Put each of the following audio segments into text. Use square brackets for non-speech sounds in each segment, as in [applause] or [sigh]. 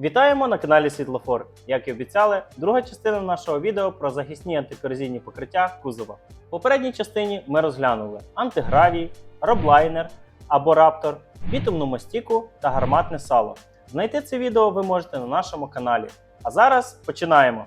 Вітаємо на каналі Світлофор. Як і обіцяли, друга частина нашого відео про захисні антикорозійні покриття кузова. В попередній частині ми розглянули антигравій, роблайнер або раптор, бітумну мастіку та гарматне сало. Знайти це відео ви можете на нашому каналі. А зараз починаємо.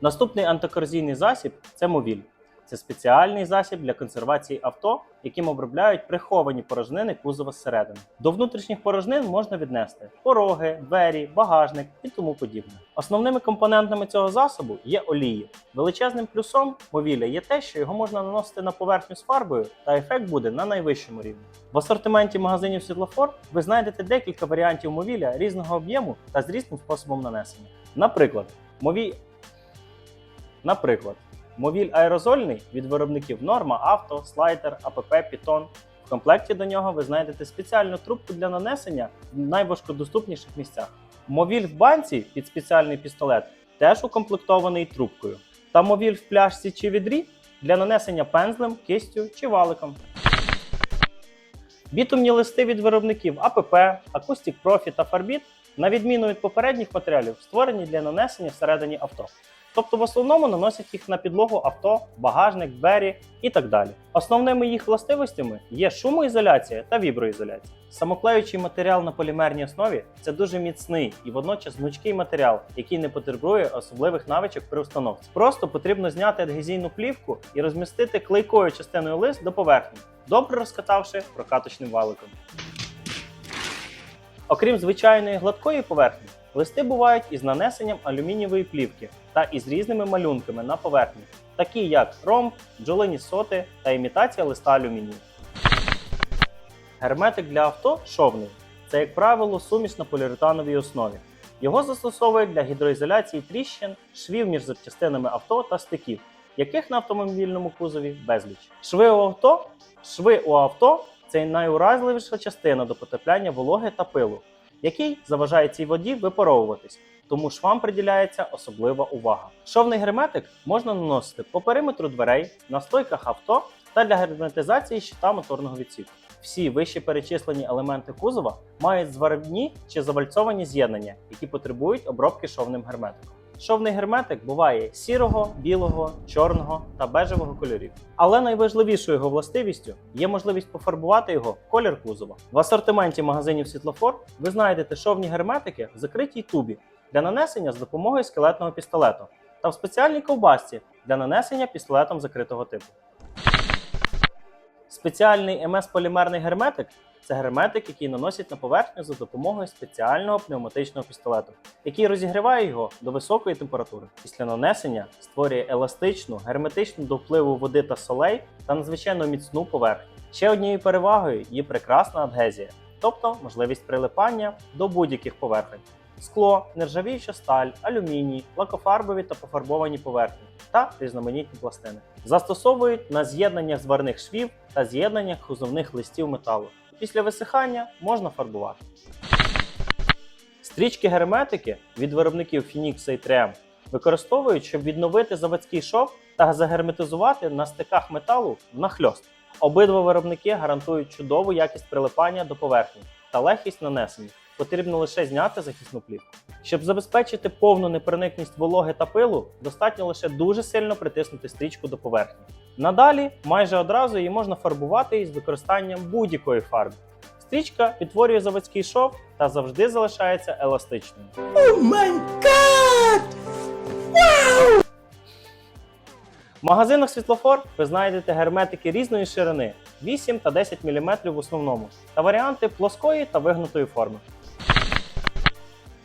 Наступний антикорозійний засіб це мовіль. Це спеціальний засіб для консервації авто, яким обробляють приховані порожнини кузова зсередини. До внутрішніх порожнин можна віднести пороги, двері, багажник і тому подібне. Основними компонентами цього засобу є олії. Величезним плюсом мовіля є те, що його можна наносити на поверхню з фарбою, та ефект буде на найвищому рівні. В асортименті магазинів Світлофор ви знайдете декілька варіантів мовіля різного об'єму та з різним способом нанесення. Наприклад, мові... Наприклад, Мовіль аерозольний від виробників Норма, Авто, Слайдер, АПП, Python. В комплекті до нього ви знайдете спеціальну трубку для нанесення в найважкодоступніших місцях. Мовіль в банці під спеціальний пістолет теж укомплектований трубкою. Та мовіль в пляшці чи відрі для нанесення пензлем, кистю чи валиком. Бітумні листи від виробників АПП, Acoustic Profi та Farbit, на відміну від попередніх матеріалів, створені для нанесення всередині авто. Тобто в основному наносять їх на підлогу авто, багажник, двері і так далі. Основними їх властивостями є шумоізоляція та віброізоляція. Самоклеючий матеріал на полімерній основі це дуже міцний і водночас гнучкий матеріал, який не потребує особливих навичок при установці. Просто потрібно зняти адгезійну плівку і розмістити клейкою частиною лист до поверхні, добре розкатавши прокаточним валиком. Окрім звичайної гладкої поверхні, листи бувають із нанесенням алюмінієвої плівки та із різними малюнками на поверхні, такі як ромб, бджолині соти та імітація листа алюмінію. Герметик для авто шовний це, як правило, суміш на поліуретановій основі. Його застосовують для гідроізоляції тріщин, швів між запчастинами авто та стиків, яких на автомобільному кузові безліч. Шви у авто, шви у авто це найуразливіша частина до потрапляння вологи та пилу, який заважає цій воді випаровуватись, тому швам приділяється особлива увага. Шовний герметик можна наносити по периметру дверей, на стойках авто та для герметизації щита моторного відсіку. Всі вище перечислені елементи кузова мають зварбні чи завальцовані з'єднання, які потребують обробки шовним герметиком. Шовний герметик буває сірого, білого, чорного та бежевого кольорів. Але найважливішою його властивістю є можливість пофарбувати його колір кузова. В асортименті магазинів Світлофор ви знайдете шовні герметики в закритій тубі для нанесення з допомогою скелетного пістолету та в спеціальній ковбасці для нанесення пістолетом закритого типу. Спеціальний МС-полімерний герметик це герметик, який наносять на поверхню за допомогою спеціального пневматичного пістолету, який розігріває його до високої температури. Після нанесення створює еластичну, герметичну до впливу води та солей та надзвичайно міцну поверхню. Ще однією перевагою є прекрасна адгезія, тобто можливість прилипання до будь-яких поверхень. Скло, нержавіюча сталь, алюміній, лакофарбові та пофарбовані поверхні та різноманітні пластини. Застосовують на з'єднаннях зварних швів та з'єднаннях кузовних листів металу. Після висихання можна фарбувати. Стрічки герметики від виробників Phoenix і 3M використовують, щоб відновити заводський шов та загерметизувати на стиках металу нахльост. Обидва виробники гарантують чудову якість прилипання до поверхні та легкість нанесення. Потрібно лише зняти захисну плівку. Щоб забезпечити повну непроникність вологи та пилу, достатньо лише дуже сильно притиснути стрічку до поверхні. Надалі майже одразу її можна фарбувати із використанням будь-якої фарби. Стрічка відтворює заводський шов та завжди залишається еластичною. В магазинах світлофор ви знайдете герметики різної ширини 8 та 10 мм в основному, та варіанти плоскої та вигнутої форми.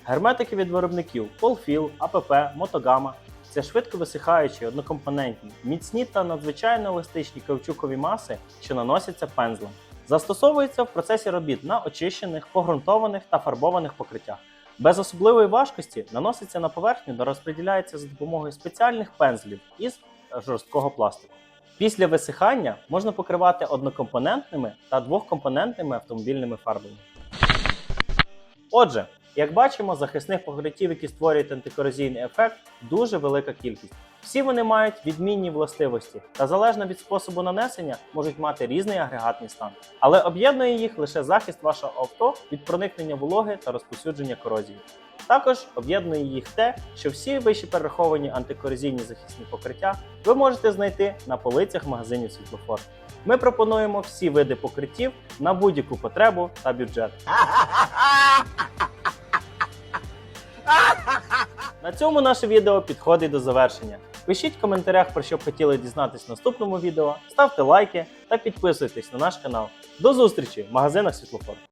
Герметики від виробників Polfil, APP, Motogama це швидко висихаючі, однокомпонентні, міцні та надзвичайно еластичні каучукові маси, що наносяться пензлем. Застосовуються в процесі робіт на очищених, погрунтованих та фарбованих покриттях. Без особливої важкості наноситься на поверхню та розподіляється за допомогою спеціальних пензлів із жорсткого пластику. Після висихання можна покривати однокомпонентними та двохкомпонентними автомобільними фарбами. Отже, Як бачимо, захисних покриттів, які створюють антикорозійний ефект, дуже велика кількість. Всі вони мають відмінні властивості та залежно від способу нанесення можуть мати різний агрегатний стан. Але об'єднує їх лише захист вашого авто від проникнення вологи та розповсюдження корозії. Також об'єднує їх те, що всі вище перераховані антикорозійні захисні покриття ви можете знайти на полицях магазинів світлофор. Ми пропонуємо всі види покриттів на будь-яку потребу та бюджет. [laughs] [laughs] На цьому наше відео підходить до завершення. Пишіть в коментарях, про що б хотіли дізнатись в наступному відео, ставте лайки та підписуйтесь на наш канал. До зустрічі в магазинах світлофор.